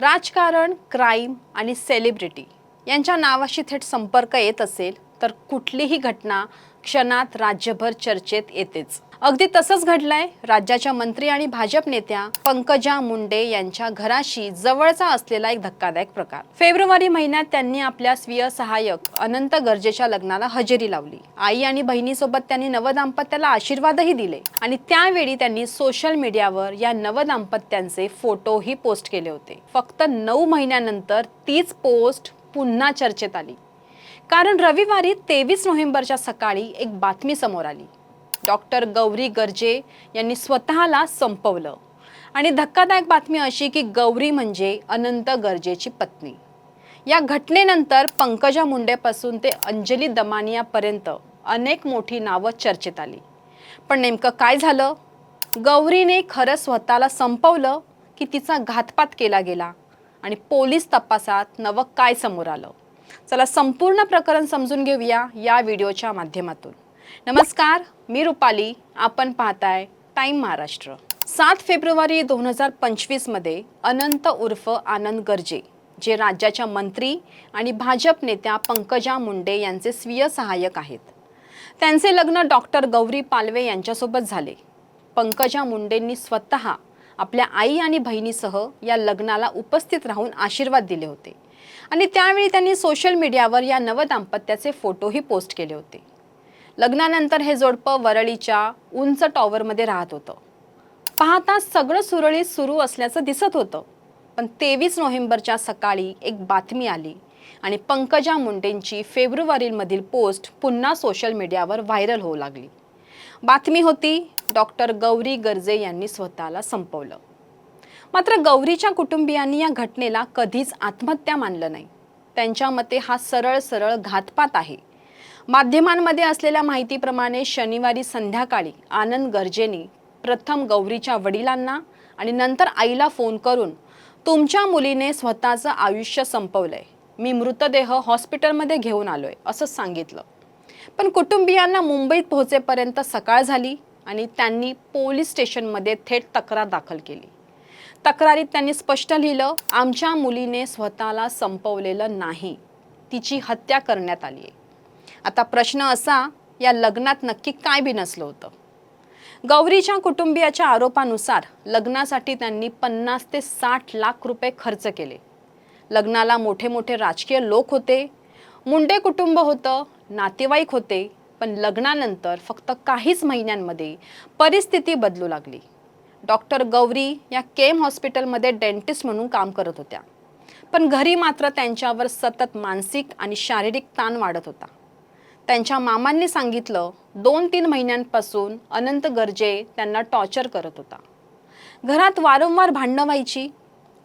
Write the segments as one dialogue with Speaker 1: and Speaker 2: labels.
Speaker 1: राजकारण क्राईम आणि सेलिब्रिटी यांच्या नावाशी थेट संपर्क येत असेल तर कुठलीही घटना क्षणात राज्यभर चर्चेत येतेच. अगदी तसंच घडलंय. राज्याच्या मंत्री आणि भाजप नेत्या पंकजा मुंडे यांच्या घराशी जवळचा असलेला एक धक्कादायक प्रकार. फेब्रुवारी महिन्यात त्यांनी आपल्या स्वीय सहाय्यक अनंत गरजेच्या लग्नाला हजेरी लावली. आई आणि बहिणीसोबत त्यांनी नवदाम्पत्याला आशीर्वादही दिले आणि त्यावेळी त्यांनी सोशल मीडियावर या नवदाम्पत्यांचे फोटोही पोस्ट केले होते. फक्त नऊ महिन्यानंतर तीच पोस्ट पुन्हा चर्चेत आली. कारण रविवारी तेवीस नोव्हेंबरच्या सकाळी एक बातमी समोर आली. डॉक्टर गौरी गर्जे यांनी स्वतःला संपवलं. आणि धक्कादायक बातमी अशी की गौरी म्हणजे अनंत गर्जेची पत्नी. या घटनेनंतर पंकजा मुंडेपासून ते अंजली दमानियापर्यंत अनेक मोठी नावं चर्चेत आली. पण नेमकं काय झालं? गौरीने खरं स्वतःला संपवलं की तिचा घातपात केला गेला? आणि पोलीस तपासात नवं काय समोर आलं? चला संपूर्ण प्रकरण समजून घेऊया या व्हिडिओच्या माध्यमातून. नमस्कार मी रुपाली. आपण पाहताय टाइम महाराष्ट्र. सात फेब्रुवारी दोन हजार पंचवीसमध्ये अनंत उर्फ आनंद गर्जे जे राज्याच्या मंत्री आणि भाजप नेत्या पंकजा मुंडे यांचे स्वीय सहाय्यक आहेत. त्यांचे लग्न डॉक्टर गौरी पालवे यांच्यासोबत झाले. पंकजा मुंडेंनी स्वतः आपल्या आई आणि बहिणीसह या लग्नाला उपस्थित राहून आशीर्वाद दिले होते. आणि त्यावेळी त्यांनी सोशल मीडियावर या नवदाम्पत्याचे फोटोही पोस्ट केले होते. लग्नानंतर हे जोडपं वरळीच्या उंच टॉवरमध्ये राहत होतं. पाहता सगळं सुरळीत सुरू असल्याचं दिसत होतं. पण तेवीस नोव्हेंबरच्या सकाळी एक बातमी आली आणि पंकजा मुंडेंची फेब्रुवारीमधील पोस्ट पुन्हा सोशल मीडियावर व्हायरल होऊ लागली. बातमी होती डॉक्टर गौरी गर्जे यांनी स्वतःला संपवलं. मात्र गौरीच्या कुटुंबियांनी या घटनेला कधीच आत्महत्या मानलं नाही. त्यांच्या मते हा सरळ सरळ घातपात आहे. माध्यमांमध्ये असलेल्या माहितीप्रमाणे शनिवारी संध्याकाळी आनंद गर्जेनी प्रथम गौरीच्या वडिलांना आणि नंतर आईला फोन करून तुमच्या मुलीने स्वतःचं आयुष्य संपवलंय. मी मृतदेह हॉस्पिटलमध्ये घेऊन आलोय असं सांगितलं. पण कुटुंबियांना मुंबईत पोहोचेपर्यंत सकाळ झाली आणि त्यांनी पोलीस स्टेशनमध्ये थेट तक्रार दाखल केली. तक्रारीत त्यांनी स्पष्ट लिहिलं आमच्या मुलीने स्वतःला संपवलेलं नाही. तिची हत्या करण्यात आली आहे आता प्रश्न असा या लग्नात नक्की काय बी नसलं होतं? गौरीच्या कुटुंबियाच्या आरोपानुसार लग्नासाठी त्यांनी पन्नास ते साठ लाख रुपये खर्च केले. लग्नाला मोठे मोठे राजकीय लोक होते. मुंडे कुटुंब होतं नातेवाईक होते पण लग्नानंतर फक्त काहीच महिन्यांमध्ये परिस्थिती बदलू लागली. डॉक्टर गौरी या केम हॉस्पिटलमध्ये डेंटिस्ट म्हणून काम करत होत्या. पण घरी मात्र त्यांच्यावर सतत मानसिक आणि शारीरिक ताण वाढत होता. त्यांच्या मामांनी सांगितलं दोन तीन महिन्यांपासून अनंत गर्जे त्यांना टॉर्चर करत होता. घरात वारंवार भांडणं व्हायची.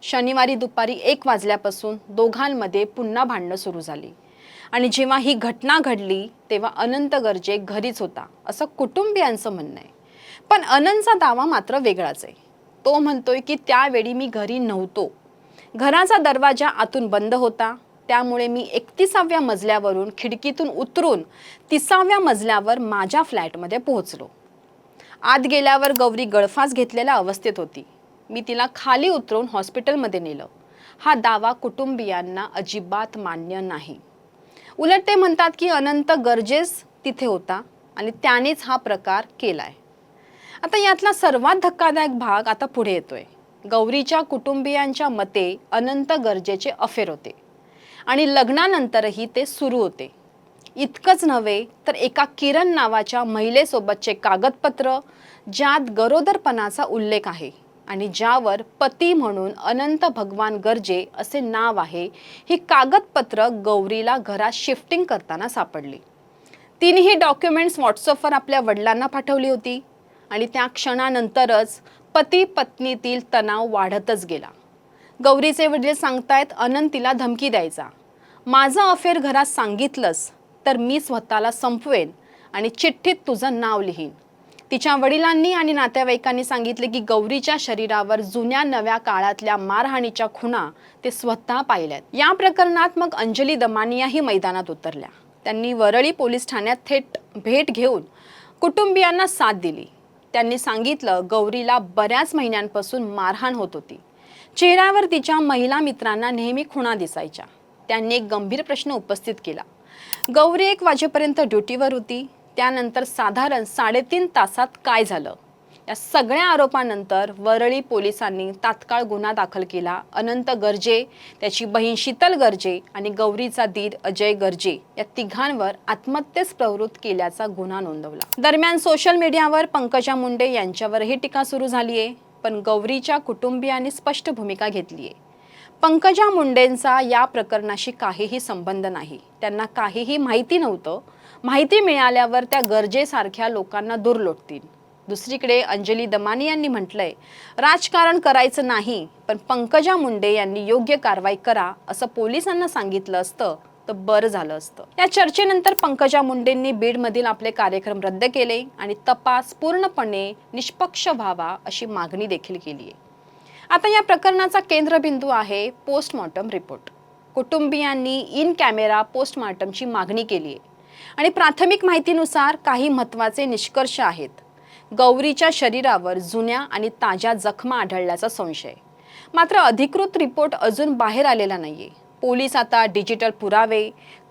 Speaker 1: शनिवारी दुपारी एक वाजल्यापासून दोघांमध्ये पुन्हा भांडणं सुरू झाली. आणि जेव्हा ही घटना घडली तेव्हा अनंत गर्जे घरीच होता असं कुटुंबियांचं म्हणणं आहे. पण अनंतचा दावा मात्र वेगळाच आहे. तो म्हणतोय की त्यावेळी मी घरी नव्हतो. घराचा दरवाजा आतून बंद होता. त्यामुळे मी एकतीसाव्या मजल्यावरून खिडकीतून उतरून तिसाव्या मजल्यावर माझ्या फ्लॅटमध्ये पोहोचलो. आत गेल्यावर गौरी गळफास घेतलेल्या अवस्थेत होती. मी तिला खाली उतरून हॉस्पिटलमध्ये नेलं. हा दावा कुटुंबियांना अजिबात मान्य नाही. उलट ते म्हणतात की अनंत गरजेस तिथे होता आणि त्यानेच हा प्रकार केलाय. आता यातला सर्वात धक्कादायक भाग आता पुढे येतोय. गौरीच्या कुटुंबियांच्या मते अनंत गरजेचे अफेर होते. आणि लग्नानंतरही ते सुरू होते. इतकंच नव्हे तर एका किरण नावाच्या महिलेसोबतचे कागदपत्र ज्यात गरोदरपणाचा उल्लेख आहे आणि ज्यावर पती म्हणून अनंत भगवान गर्जे असे नाव आहे ही कागदपत्र गौरीला घरात शिफ्टिंग करताना सापडली. तिने ही डॉक्युमेंट्स व्हॉट्सअपवर आपल्या वडिलांना पाठवली होती आणि त्या क्षणानंतरच पती पत्नीतील तणाव वाढतच गेला. गौरीचे वडील सांगतायत अनंत तिला धमकी द्यायचा. माझं अफेअर घरात सांगितलंस तर मी स्वतःला संपवेन आणि चिठ्ठीत तुझं नाव लिहीन. तिच्या वडिलांनी आणि नातेवाईकांनी सांगितले की गौरीच्या शरीरावर जुन्या नव्या काळातल्या मारहाणीच्या खुणा ते स्वतः पाहिल्यात. या प्रकरणात मग अंजली दमानियाही मैदानात उतरल्या. त्यांनी वरळी पोलीस ठाण्यात थेट भेट घेऊन कुटुंबियांना साथ दिली. त्यांनी सांगितलं गौरीला बऱ्याच महिन्यांपासून मारहाण होत होती. चेहऱ्यावर तिच्या महिला मित्रांना नेहमी खुणा दिसायच्या. त्यांनी एक गंभीर प्रश्न उपस्थित केला. गौरी एक वाजेपर्यंत ड्युटीवर होती. त्यानंतर साधारण साडेतीन तासात काय झालं? या सगळ्या आरोपानंतर वरळी पोलिसांनी तात्काळ गुन्हा दाखल केला. अनंत गर्जे त्याची बहीण शीतल गर्जे आणि गौरीचा दीर अजय गर्जे या तिघांवर आत्महत्येस प्रवृत्त केल्याचा गुन्हा नोंदवला. दरम्यान सोशल मीडियावर पंकजा मुंडे यांच्यावरही टीका सुरू झाली आहे पण गौरीच्या कुटुंबियांनी स्पष्ट भूमिका घेतली आहे. पंकजा मुंडेंचा या प्रकरणाशी काहीही संबंध नाही. त्यांना काहीही माहिती नव्हतं. माहिती मिळाल्यावर त्या गरजेसारख्या लोकांना दूर लोटतील. दुसरीकडे अंजली दमानी यांनी म्हटलंय राजकारण करायचं नाही पण पंकजा मुंडे यांनी योग्य कारवाई करा असं पोलिसांना सांगितलं असतं. तर बरं झालं असतं. या चर्चेनंतर पंकजा मुंडेंनी बीडमधील आपले कार्यक्रम रद्द केले आणि तपास पूर्णपणे निष्पक्ष व्हावा अशी मागणी देखील केली आहे आता या प्रकरणाचा केंद्रबिंदू आहे पोस्टमॉर्टम रिपोर्ट. कुटुंबियांनी इन कॅमेरा पोस्टमॉर्टमची मागणी केली आहे आणि प्राथमिक माहितीनुसार काही महत्त्वाचे निष्कर्ष आहेत. गौरीच्या शरीरावर जुन्या आणि ताज्या जखमा आढळल्याचा संशय. मात्र अधिकृत रिपोर्ट अजून बाहेर आलेला नाहीये. पोलीस आता डिजिटल पुरावे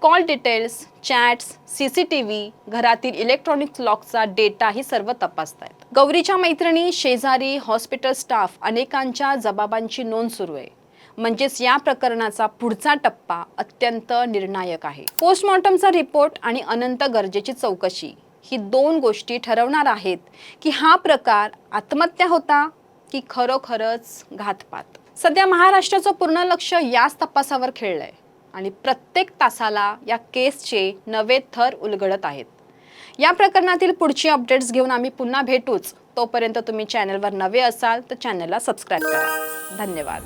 Speaker 1: call details chats C C T V घरातील इलेक्ट्रॉनिक लॉकचा डेटा ही सर्व तपासत आहेत गौरीच्या मैत्रिणी शेजारी हॉस्पिटल स्टाफ अनेकांच्या जबाबांची नोंद सुरू आहे. म्हणजेच या प्रकरणाचा पुढचा टप्पा अत्यंत निर्णायक आहे. पोस्टमॉर्टमचा रिपोर्ट आणि अनंत गरजेची चौकशी ही दोन गोष्टी ठरवणार आहेत की हा प्रकार आत्महत्या होता की खरोखरच घातपात? सध्या महाराष्ट्राचं पूर्ण लक्ष याच तपासावर खेळलंय आणि प्रत्येक तासाला या केसचे नवे थर उलगडत आहेत. या प्रकरणातील पुढची अपडेट्स घेऊन आम्ही पुन्हा भेटूच. तोपर्यंत तुम्ही चॅनलवर नवे असाल तर चॅनलला सबस्क्राईब करा. धन्यवाद.